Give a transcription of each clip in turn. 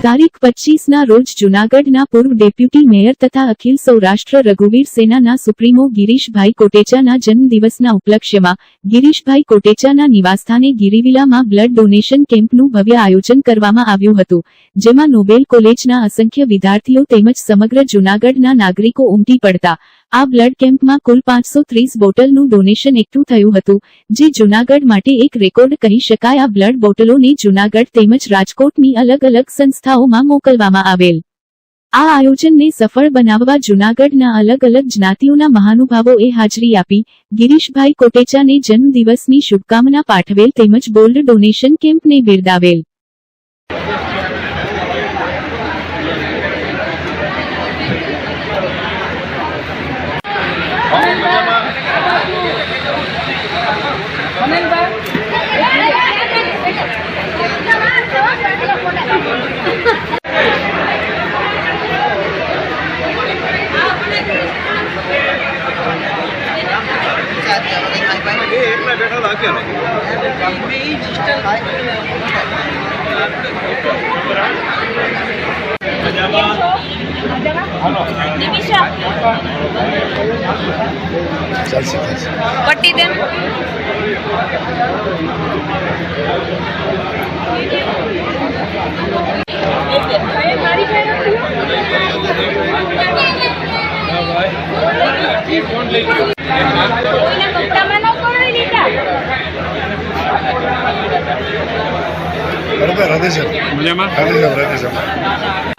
Sorry. પચીસના રોજ જૂનાગઢના પૂર્વ ડેપ્યુટી મેયર તથા અખિલ સૌરાષ્ટ્ર રઘુવીર સેનાના સુપ્રીમો ગિરીશભાઈ કોટેચાના જન્મદિવસના ઉપલક્ષ્યમાં ગિરીશભાઈ કોટેચાના નિવાસસ્થાને ગિરિવિલામાં બ્લડ ડોનેશન કેમ્પનું ભવ્ય આયોજન કરવામાં આવ્યું હતું, જેમાં નોબેલ કોલેજના અસંખ્ય વિદ્યાર્થીઓ તેમજ સમગ્ર જૂનાગઢના નાગરિકો ઉમટી પડતા. આ બ્લડ કેમ્પમાં કુલ પાંચસો ત્રીસ બોટલનું ડોનેશન એકઠું થયું હતું, જે જૂનાગઢ માટે એક રેકોર્ડ કહી શકાય. આ બ્લડ બોટલોને જૂનાગઢ તેમજ રાજકોટની અલગ અલગ સંસ્થાઓમાં મોકલવામાં આવેલ. આ આયોજનને સફળ બનાવવા જૂનાગઢના અલગ અલગ જ્ઞાતિઓના મહાનુભાવોએ હાજરી આપી. ગિરીશભાઈ કોટેચાને જન્મદિવસની શુભકામના પાઠવેલ તેમજ બોલ્ડ ડોનેશન કેમ્પને બિરદાવેલ. પટ્ટી દેમ કોઈના કપડામાં ન પડી લીધા બરોબર રાધેશ્યામ. મજામાં રાધેશ્યામ રાધેશ્યામ. એક નંબર હો.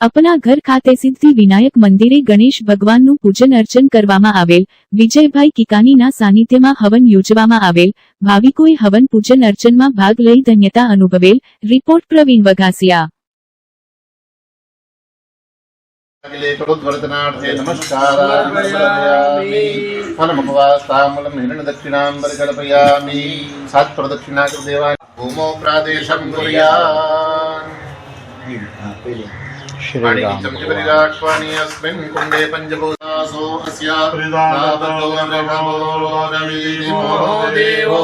અપના ઘર ખાતે સિદ્ધિ વિનાયક મંદિરે ગણેશ ભગવાનનું પૂજન અર્ચન કરવામાં આવેલ, વિજયભાઈ કિકાનીના સાનિધ્યમાં હવન યોજવામાં આવેલ, ભાવિકોએ હવન પૂજન અર્ચનમાં ભાગ લઈ ધન્યતા અનુભવેલ, રિપોર્ટ પ્રવીણ વઘાસિયા. अखिले करोद्वर्तनार्थे नमस्कारामि फलमुपवास्तामूलं हिरण्यदक्षिणां परिकल्पयामि सात् प्रदक्षिणा कृदेवा भूमौ प्रादेशं कुर्यात् पाणिनिचमकपरिराक्ष्वाणि अस्मिन् कुण्डे पञ्चभूतासो अस्य नाभतो नमो देवो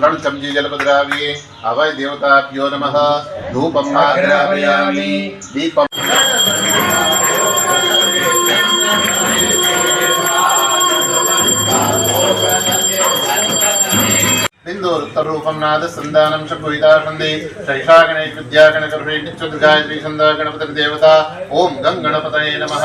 प्रणुतं जीजलपद्राव्ये अवय देवताभ्यो नमः धूपं आग्रापयामि दीपम् बिन्दोरुत्तरूपं नादसन्दानं शम्भुविदासन्दे शैषागणैर्विद्यागणकर्षेटिच्युद्गायत्री सन्दा गणपतिर्देवता ॐ गङ्गणपतये नमः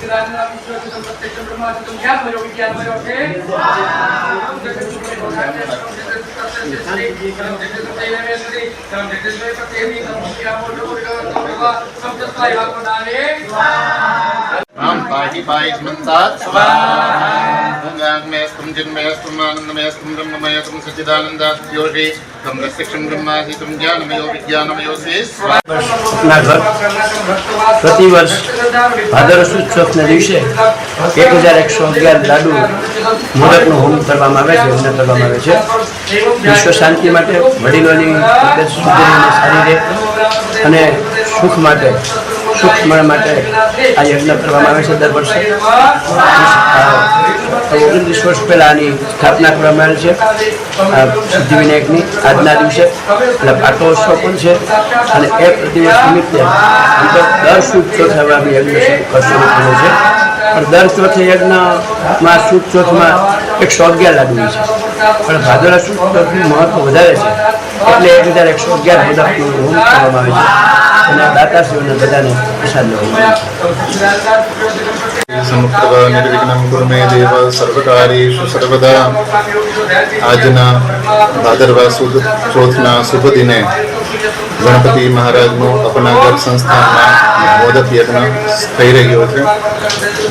દેવાના ઓમ વિશુદ્ધ જ્ઞાન દેહાય ત્રિવેદી દિવ્ય સર્વભૂતાઃ સંભ્રદમ બ્રહદાજ્યમ આમ પાહી પાહી સ્મંતાત સ્વાહાંગાગ્મેસ્તુમ જન્મેસ્તુમ આનંદમેસ્તુમ બ્રહ્મમયતુમ સચ્ચિદાનંદાત રક્ષક્ષમ બ્રહ્માસિતુમ જ્ઞાનમયો વિજ્ઞાનમયો સે સ્વા ના ઘર પ્રતિવર્ષ ભાદરસ ઉત્સવના દિવસે એક હજાર એકસો અગિયાર લાડુ મોદકનું હોમ કરવામાં આવે છે યજ્ઞ કરવામાં આવે છે. વિશ્વ શાંતિ માટે, વડીલોની સારી રહે અને સુખ માટે સુખ માટે આ યજ્ઞ કરવામાં આવે છે દર વર્ષે. ઓગણત્રીસ વર્ષ પહેલાં આની સ્થાપના કરવામાં આવી છે. સિદ્ધિવિનાયકની આજના દિવસે, એટલે પાટોત્સવ પણ છે. અને એ પ્રતિમા નિમિત્તે અંદર દર સુદ ચોથ અમે યજ્ઞ કર્યો છે. પણ દર ચોથે યજ્ઞમાં સુદ ચોથમાં એકસો અગિયાર લાગણી છે. પણ ભાદરા સુદ ચોથનું મહત્વ વધારે છે. એટલે એક હજાર એકસો અગિયાર બધા કરવામાં આવે છે. અને દાતાશ્રીઓને આજના ભાદરવા સુદ, ચોથના શુભ દિને ગણપતિ મહારાજનું અપનાગર સંસ્થાનમાં મોદક યજ્ઞ થઈ રહ્યો છે.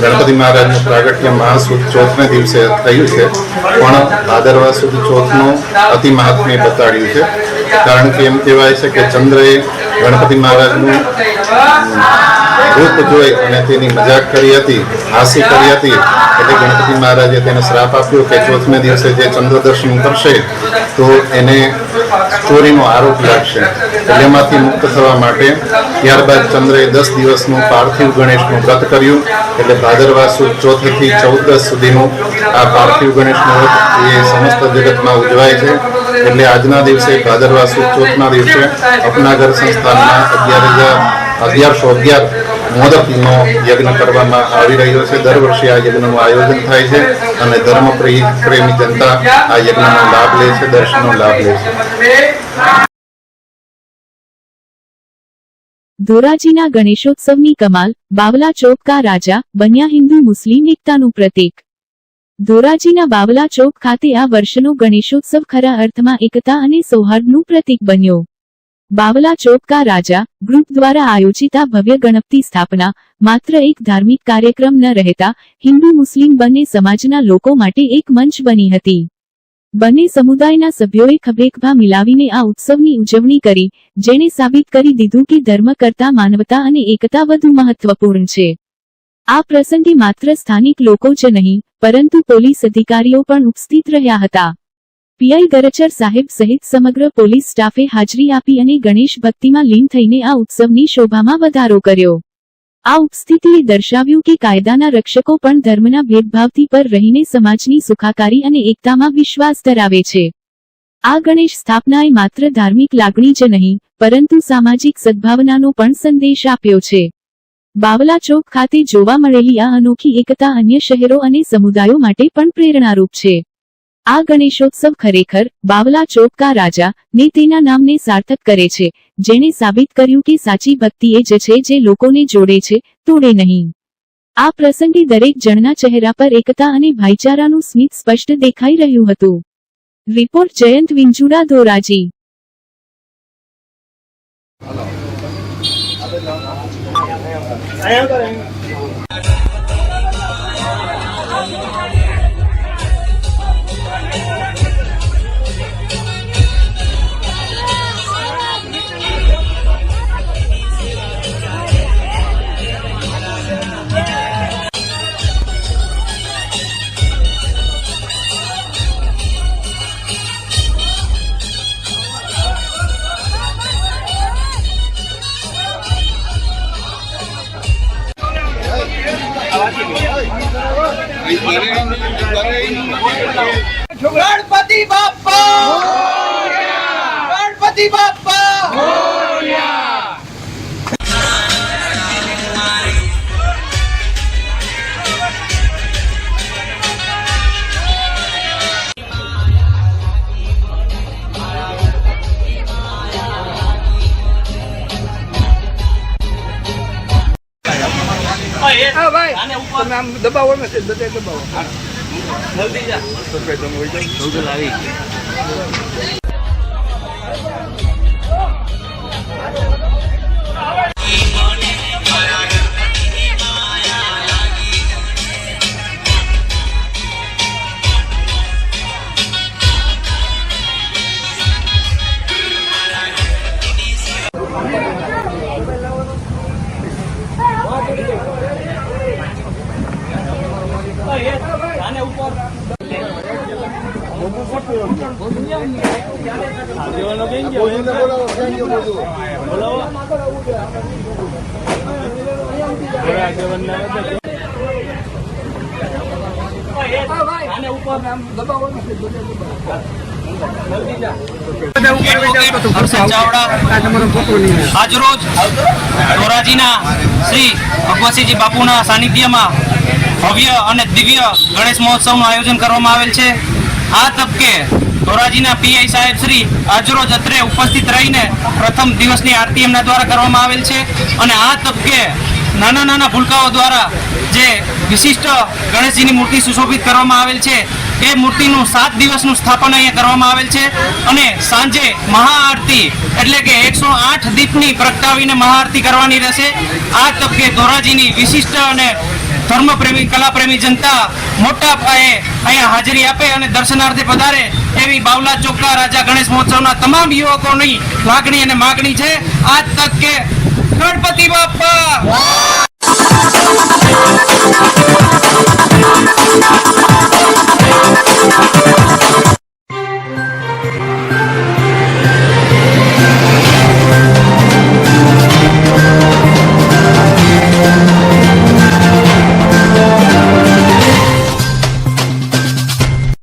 ગણપતિ મહારાજનું પ્રાગટ્ય મહાસુદ ચોથને દિવસે થયું છે. પણ ભાદરવા સુદ ચોથનું અતિ મહાત્મ્ય બતાડ્યું છે. કારણ કે એમ કહેવાય છે કે ચંદ્રએ ગણપતિ મહારાજનું રૂપ જોઈ અને તેની મજાક કરી હતી, હાસી કરી હતી, એટલે ગણપતિ મહારાજે તેને શ્રાપ આપ્યો કે ચોથમે દિવસે જે ચંદ્ર દર્શન કરશે તો એને ચોરીનો આરોપ લાગશે. એટલે એમાંથી મુક્ત થવા માટે ત્યારબાદ ચંદ્રએ દસ દિવસનું પાર્થિવ ગણેશનું વ્રત કર્યું, એટલે ભાદરવા સુદ ચોથથી ચૌદસ સુધીનું આ પાર્થિવ ગણેશનું વ્રત એ સમસ્ત જગતમાં ઉજવાય છે. એટલે આજના દિવસે ભાદરવા ચોથના દિવસે અપનાગર સંસ્થાનમાં અગિયાર હજાર, અગિયારસો અગિયાર મોદકનો યજ્ઞ કરવામાં આવી રહ્યો છે. દર વર્ષે આ યજ્ઞનું આયોજન થાય છે અને ધર્મ પ્રેમી જનતા આ યજ્ઞનો લાભ લે છે, દર્શનનો લાભ લે છે. ધોરાજીના ગણેશોત્સવની કમાલ, બાવલા ચોક કા રાજા, બન્યા હિન્દુ મુસ્લિમ એકતાનું પ્રતીક. ધોરાજીના બાવલા ચોક ખાતે આ વર્ષનો ગણેશોત્સવ ખરા અર્થમાં એકતા અને સૌહાર્દનું પ્રતીક બન્યો. બાવલા ચોકકા રાજા, ગ્રુપ દ્વારા આયોજિત આ ભવ્ય ગણપતિ સ્થાપના, માત્ર એક ધાર્મિક કાર્યક્રમ ન રહેતા, હિન્દુ મુસ્લિમ બંને સમાજના લોકો માટે એક મંચ બની હતી. બંને સમુદાયના સભ્યોએ ખભેખભા મિલાવીને આ ઉત્સવની ઉજવણી કરી, જેણે સાબિત કરી દીધું કે ધર્મ કરતા માનવતા અને એકતા વધુ મહત્વપૂર્ણ છે. આ પ્રસંગે માત્ર સ્થાનિક લોકો જ નહીં, પરંતુ પોલીસ અધિકારીઓ પણ ઉપસ્થિત રહ્યા હતા. પીઆઈ ગરચર સાહેબ સહિત સમગ્ર પોલીસ સ્ટાફે હાજરી આપી અને ગણેશ ભક્તિમાં લીન થઈને આ ઉત્સવની શોભામાં વધારો કર્યો. આ ઉપસ્થિતિએ દર્શાવ્યું કે કાયદાના રક્ષકો પણ ધર્મના ભેદભાવથી પર રહીને સમાજની સુખાકારી અને એકતામાં વિશ્વાસ ધરાવે છે. આ ગણેશ સ્થાપનાએ માત્ર ધાર્મિક લાગણી જ નહીં, પરંતુ સામાજિક સદભાવનાનો પણ સંદેશ આપ્યો છે. બાવલા ચોક ખાતે જોવા મળેલી આ અનોખી એકતા અન્ય શહેરો અને સમુદાયો માટે પણ પ્રેરણારૂપ છે. આ ગણેશોત્સવ ખરેખર બાવલા ચોકકા રાજા ને તેના નામને સાર્થક કરે છે, જેણે સાબિત કર્યું કે સાચી ભક્તિ એ જ છે જે લોકોને જોડે છે, તોડે નહીં. આ પ્રસંગે દરેક જણના ચહેરા પર એકતા અને ભાઈચારાનું સ્મિત સ્પષ્ટ દેખાઈ રહ્યું હતું. રિપોર્ટ જયંત વિંજુડા ધોરાજી. અહીંયા ગણપતિ બાપા ગણપતિ બાપા હા ભાઈ. તમે આમ દબાવો ને બધે દબાવો. તમે આમ દબાવો ને તે બધે આજરોજ ધોરાજીના શ્રી ભગવતસિંહજી બાપુના સાનિધ્યમાં ભવ્ય અને દિવ્ય ગણેશ મહોત્સવનું આયોજન કરવામાં આવેલ છે. આ તબકે ધોરાજીના પીઆઈ સાહેબ શ્રી આજરોજ અત્રે ઉપસ્થિત રહીને પ્રથમ દિવસની આરતી એમના દ્વારા કરવામાં આવેલ છે અને આ તબકે નાના નાના ભૂલકાઓ દ્વારા જે વિશિષ્ટ ગણેશજીની મૂર્તિ સુશોભિત કરવામાં આવેલ છે, એ મૂર્તિનું સાત દિવસનું સ્થાપન અહીંયા કરવામાં આવેલ છે અને સાંજે મહાઆરતી એટલે કે એકસો આઠ દીપની પ્રગટાવીને મહાઆરતી કરવાની રહેશે. આ તબકે ધોરાજીની વિશિષ્ટ અને ધર્મપ્રેમી, કલાપ્રેમી જનતા મોટા પાયે અહીંયા હાજરી આપે અને દર્શનાર્થે પધારે એવી બાવલા ચોકડા રાજા ગણેશ મહોત્સવના તમામ યુવકોની લાગણી અને માગણી છે. આજ તક કે ગણપતિ બાપ્પા